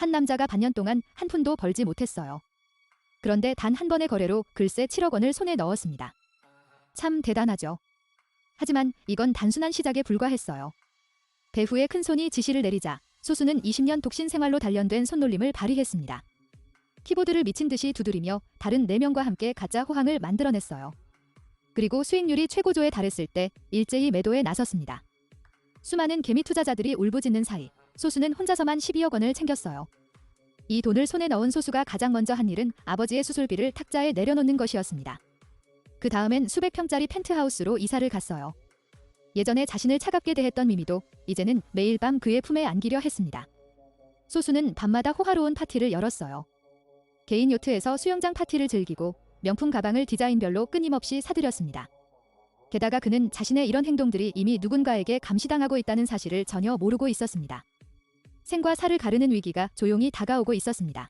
한 남자가 반년 동안 한 푼도 벌지 못했어요. 그런데 단 한 번의 거래로 글쎄 7억 원을 손에 넣었습니다. 참 대단하죠. 하지만 이건 단순한 시작에 불과했어요. 배후의 큰 손이 지시를 내리자 소수는 20년 독신 생활로 단련된 손놀림을 발휘했습니다. 키보드를 미친 듯이 두드리며 다른 4명과 함께 가짜 호황을 만들어냈어요. 그리고 수익률이 최고조에 달했을 때 일제히 매도에 나섰습니다. 수많은 개미 투자자들이 울부짖는 사이 소수는 혼자서만 12억 원을 챙겼어요. 이 돈을 손에 넣은 소수가 가장 먼저 한 일은 아버지의 수술비를 탁자에 내려놓는 것이었습니다. 그 다음엔 수백 평짜리 펜트하우스로 이사를 갔어요. 예전에 자신을 차갑게 대했던 미미도 이제는 매일 밤 그의 품에 안기려 했습니다. 소수는 밤마다 호화로운 파티를 열었어요. 개인 요트에서 수영장 파티를 즐기고 명품 가방을 디자인별로 끊임없이 사들였습니다. 게다가 그는 자신의 이런 행동들이 이미 누군가에게 감시당하고 있다는 사실을 전혀 모르고 있었습니다. 생과 사를 가르는 위기가 조용히 다가오고 있었습니다.